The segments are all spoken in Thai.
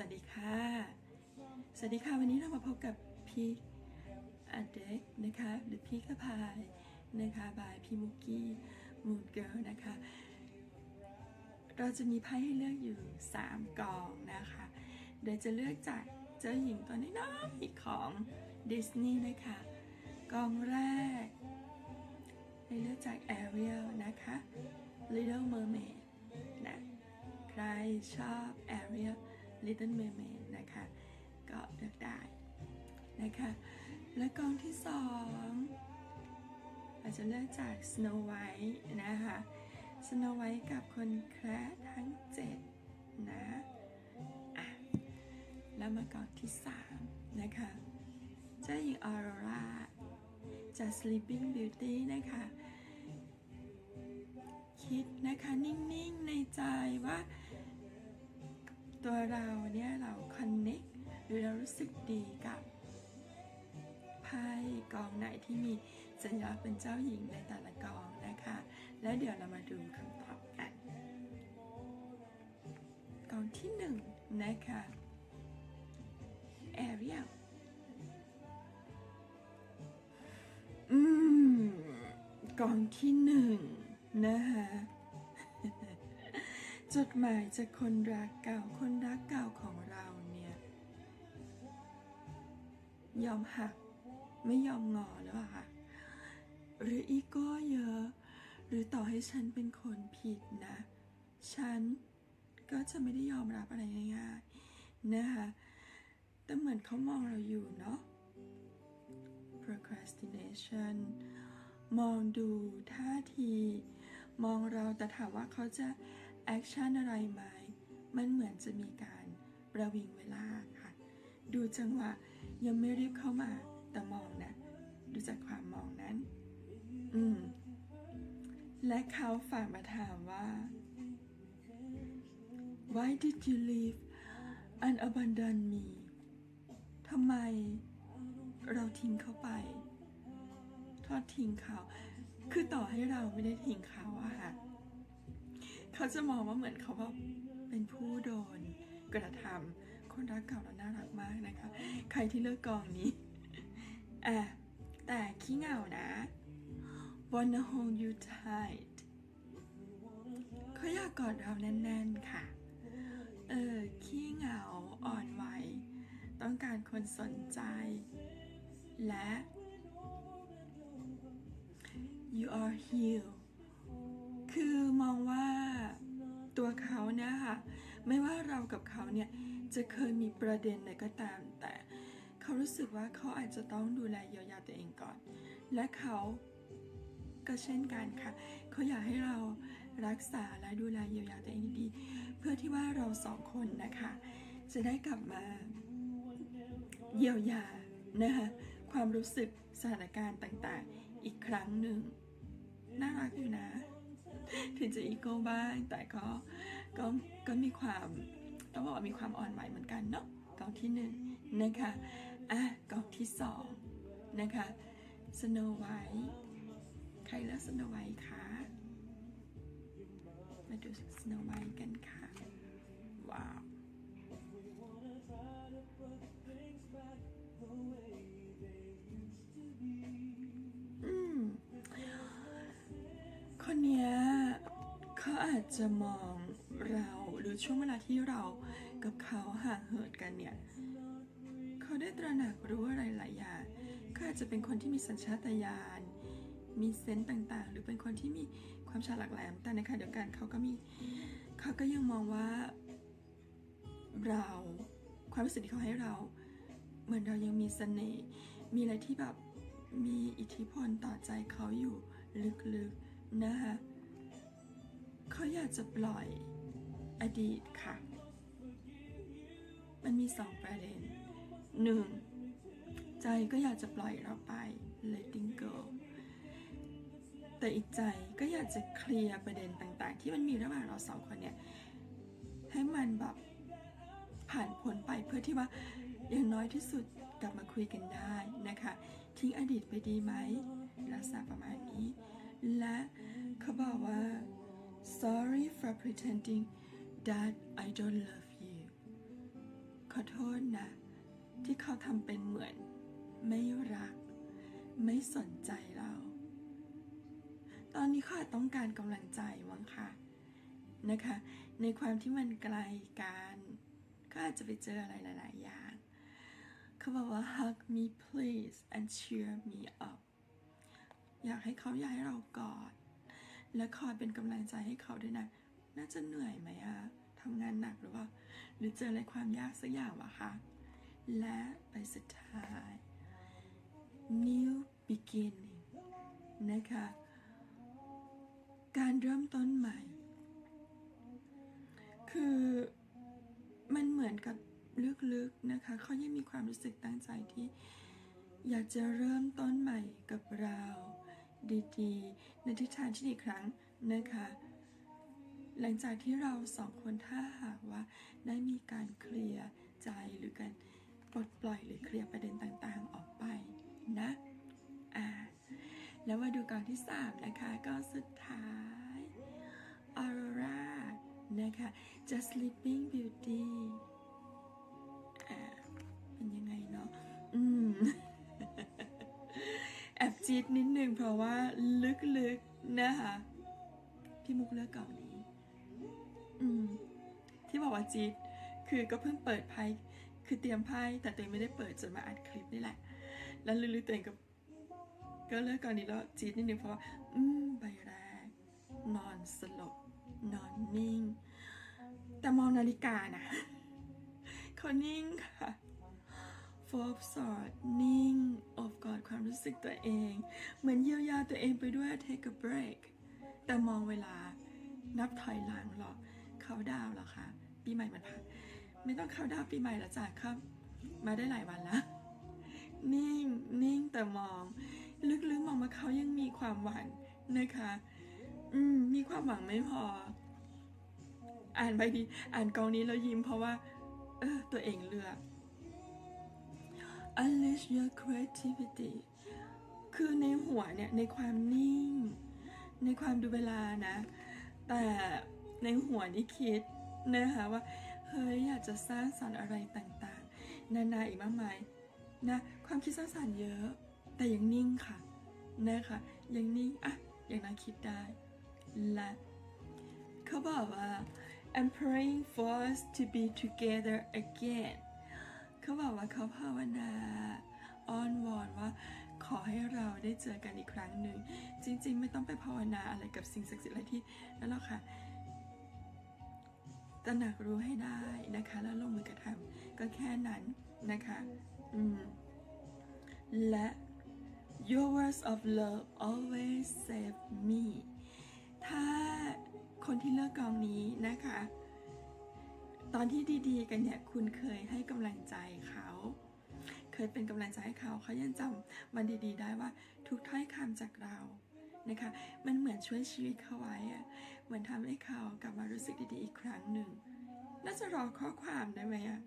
วัสดีค่ะ สวัสดีค่ะ วันนี้เรามาพบกับพีคอเด็กนะคะหรือพีคพายนะคะบายพี่มุกกี้มูนเกิลนะคะ เราจะมีไพ่ให้เลือกอยู่ 3กองนะคะ โดยจะเลือกจากเจ้าหญิงตัวน้อยๆของดิสนีย์นะคะกองแรกให้เลือกจาก Ariel นะคะ Little Mermaid นะใครชอบ Ariel Little Mermaid นะคะ ก็เลือกได้นะคะ และกองที่สองเราจะเลือกจาก Snow White นะคะ Snow White กับคนแคร์ทั้ง 7 นะอะแล้วมากองที่ 3 นะคะเจ้าหญิงออโรราจาก Sleeping Beauty นะคะ คิดนะคะ นิ่ง ๆ ในใจว่า ตัวเราเนี่ยเราคอนเน็กหรือเรารู้สึกดีกับไพ่กองไหนที่มีสัญลักษณ์เป็นเจ้าหญิงในแต่ละกองนะคะ แล้วเดี๋ยวเรามาดูคำตอบกันกองที่หนึ่งนะคะแอเรียลอืมกองที่หนึ่งนะคะ จดหมายจากคนรักเก่าคนรักเก่าของเราเนี่ย ยอมหัก ไม่ยอมงอหรือเปล่าคะหรืออีโก้เยอะ หรือต่อให้ฉันเป็นคนผิดนะ ฉันก็จะไม่ได้ยอมรับอะไรง่ายๆนะคะแต่เหมือนเขามองเราอยู่เนาะ procrastination มองดูท่าที มองเราแต่ถามว่าเขาจะ แอคชั่นอะไรไหมมันเหมือนจะมีการประวิงเวลาค่ะ ดูจังหวะยังไม่รีบเข้ามาแต่มองนะ ดูจากความมองนั้น อืม และเขาฝากมาถามว่า why did you leave and abandon me ทำไมเราทิ้งเขาไป ทอดทิ้งเขา คือต่อให้เราไม่ได้ทิ้งเขาอะค่ะ เขาจะมองว่าเหมือนเขาแบบเป็นผู้โดนกระทำคนรักเก่าเราน่ารักมากนะคะ ใครที่เลือกกองนี้อะแต่ขี้เหงานะ wanna hold you tight เขาอยากกอดเราแน่นๆค่ะ เออ ขี้เหงาอ่อนไหว ต้องการคนสนใจ และ you are healed คือมองว่า ตัวเขาเนี่ยค่ะไม่ว่าเรากับเขาเนี่ยจะเคยมีประเด็นอะไรก็ตาม แต่เขารู้สึกว่าเขาอาจจะต้องดูแลเยียวยาตัวเองก่อน และเขาก็เช่นกันค่ะ เขาอยากให้เรารักษาและดูแลเยียวยาตัวเองดีๆเพื่อที่ว่าเราสองคนนะคะ จะได้กลับมาเยียวยานะคะความรู้สึกสถานการณ์ต่างๆ อีกครั้งหนึ่งน่ารักอยู่นะ ถึงจะอีโก้บ้าง แต่ก็ก็ก็มีความต้องบอกว่ามีความอ่อนไหวเหมือนกันเนาะกองที่หนึ่งนะคะอะกองที่สองนะคะสโนไวท์ใครเลือกสโนไวท์คะมาดูสโนไวท์กันค่ะ จะมองเราหรือช่วงเวลาที่เรากับเขาห่างเหินกันเนี่ย เขาได้ตระหนักรู้อะไรหลายอย่างเขาอาจจะเป็นคนที่มีสัญชาตญาณมีเซนต์ต่างๆ หรือเป็นคนที่มีความฉลาดแหลม แต่ในขณะเดียวกันเขาก็มีเขาก็ยังมองว่าเราความรู้สึกที่เขาให้เรา เหมือนเรายังมีเสน่ห์มีอะไรที่แบบมีอิทธิพลต่อใจเขาอยู่ลึกๆนะคะ เขาอยากจะปล่อยอดีตค่ะ มันมีสองประเด็นหนึ่งใจก็อยากจะปล่อยเราไป letting go แต่อีกใจก็อยากจะเคลียร์ประเด็นต่าง ๆ ที่มันมีระหว่างเราสองคนเนี่ย ให้มันแบบผ่านพ้นไปเพื่อที่ว่าอย่างน้อยที่สุดกลับมาคุยกันได้นะคะ ทิ้งอดีตไปดีไหมลักษณะประมาณนี้ และเขาบอกว่า sorry for pretending that I don't love you ขอโทษนะ ที่เขาทำเป็นเหมือน ไม่รัก ไม่สนใจเรา ตอนนี้เขาอาจต้องการกำลังใจมั้งค่ะนะคะ ในความที่มันไกลกันก็อาจจะไปเจออะไรหลาย ๆ อย่าง เขาบอกว่า hug me please and cheer me up อยากให้เขาอยากให้เรากอด และคอยเป็นกำลังใจให้เขาด้วยนะ น่าจะเหนื่อยไหมอะทำงานหนักหรือว่า หรือเจออะไรความยากสักอย่างวะคะและไปสุดท้าย new beginning นะคะ การเริ่มต้นใหม่ คือมันเหมือนกับลึกๆนะคะเขายังมีความรู้สึกตั้งใจที่ อยากจะเริ่มต้นใหม่กับเรา ดีๆ ในทิศทางที่ดีครั้งนะคะ หลังจากที่เราสองคนถ้าหากว่าได้มีการเคลียร์ใจหรือการปลดปล่อยหรือเคลียร์ประเด็นต่างๆออกไปนะอ่าแล้วมาดูกองที่ 3 นะคะก็สุดท้าย Aurora นะคะ Just Sleeping Beauty อ่าเป็นยังไงเนาะอืม จี๊ดนิดนึงเพราะว่าลึกๆนะคะพี่มุกเลือกกล่องนี้ อืม ที่บอกว่าจี๊ดคือก็เพิ่งเปิดไพ่คือเตรียมไพ่แต่ตัวเองไม่ได้เปิดจนมาอัดคลิปนี่แหละ แล้วลึกๆตัวเองก็ก็เลือกกล่องนี้แล้วจี๊ดนิดนึงเพราะว่าอืมใบแรก นอนสลบ นอนนิ่ง แต่มองนาฬิกานะเขานิ่งค่ะ Four of Swords นิ่ง กอดความรู้สึกตัวเอง เหมือนเยียวยาตัวเองไปด้วย take a break แต่มองเวลานับถอยหลังหรอเขาดาวหรอคะปีใหม่มันผ่านไม่ต้องเข้าดาวปีใหม่ล้วจ้ะครับ มาได้หลายวันแล้วนิ่งนิ่งแต่มอง ลึกๆมองมาเขายังมีความหวังนะคะ อืม มีความหวังไม่พอ อ่านใบนี้อ่านกองนี้แล้วยิ้มเพราะว่า เออ ตัวเองเลือก unleash your creativity คือในหัวเนี่ย ในความนิ่ง ในความดูเวลานะ แต่ในหัวนี่คิดนะคะว่า เฮ้ย อยากจะสร้างสรรค์อะไรต่างๆ นานาอีกมากมายนะ ความคิดสร้างสรรค์เยอะ แต่ยังนิ่งค่ะนะคะยังนิ่งอะยังน่าคิดได้ และเขาบอกว่า I'm praying for us to be together again เขาบอกว่าเขาภาวนาอ้อนวอนว่าขอให้เราได้เจอกันอีกครั้งหนึ่ง จริง ๆ ไม่ต้องไปภาวนาอะไรกับสิ่งศักดิ์สิทธิ์อะไรที่นั่นหรอกค่ะตระหนักรู้ให้ได้นะคะ แล้วลงมือกระทำก็แค่นั้นนะคะอืมและ your words of love always save me ถ้าคนที่เลือกกองนี้นะคะ ตอนที่ดีๆ กันเนี่ยคุณเคยให้กำลังใจเขา เคยเป็นกำลังใจให้เขาเขายังจำวันดีๆ ได้ว่าทุกถ้อยคำจากเรานะคะมันเหมือนช่วยชีวิตเขาไว้อะเหมือนทำให้เขากลับมารู้สึกดีๆอีกครั้งหนึ่งน่าจะรอข้อความได้ไหมอะ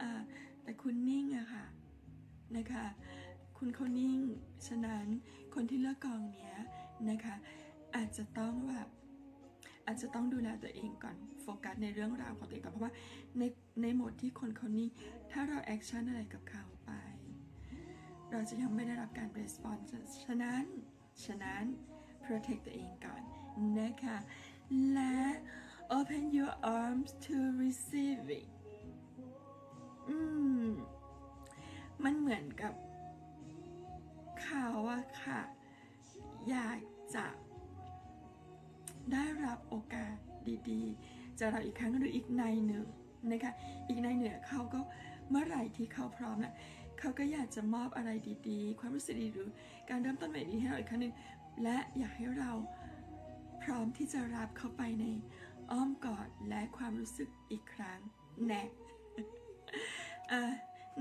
อ่าแต่คุณนิ่งอะค่ะนะคะ คุณเขานิ่ง ฉะนั้นคนที่เลือกกองเนี้ยนะคะ อาจจะต้องแบบ อาจจะต้องดูแลตัวเองก่อนโฟกัสในเรื่องราวของตัวเองก่อนเพราะว่าในในโหมดที่คนเขานิ่งถ้าเราแอคชั่นอะไรกับเขาไป เราจะยังไม่ได้รับการรีสปอนส์ฉะนั้น ฉะนั้น protect ตัวเองก่อนนะคะ และ open your arms to receiving อืมมันเหมือนกับ ดีจากเราอีกครั้งหรืออีกในหนึ่งนะคะอีกในหนึ่งเขาก็เมื่อไหร่ที่เขาพร้อมนะเขาก็อยากจะมอบอะไรดีๆ ความรู้สึกดีหรือการเริ่มต้นใหม่ดีให้เราอีกครั้งหนึ่งและอยากให้เราพร้อมที่จะรับเข้าไปในอ้อมกอดและความรู้สึกอีกครั้งแน่อะ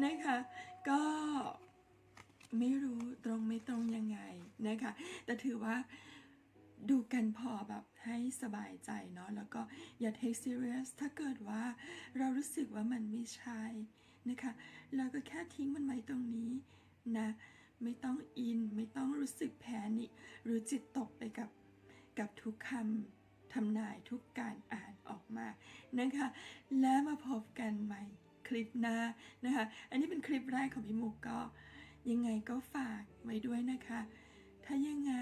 นะคะก็ไม่รู้ตรงไม่ตรงยังไงนะคะแต่ถือว่า ดูกันพอแบบให้สบายใจเนาะแล้วก็อย่า take serious ถ้าเกิดว่าเรารู้สึกว่ามันไม่ใช่นะคะเราก็แค่ทิ้งมันไว้ตรงนี้นะไม่ต้องอินไม่ต้องรู้สึกแพนิคหรือจิตตกไปกับกับทุกคำทำนายทุกการอ่านออกมานะคะและมาพบกันใหม่คลิปหน้านะคะอันนี้เป็นคลิปแรกของพี่มุกก็ยังไงก็ฝากไว้ด้วยนะคะ ถ้ายังไง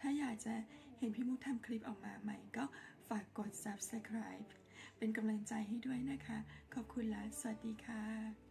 ถ้าอยากจะเห็นพี่มุกทำคลิปออกมาใหม่ก็ฝากกด subscribe เป็นกำลังใจให้ด้วยนะคะ ขอบคุณและสวัสดีค่ะ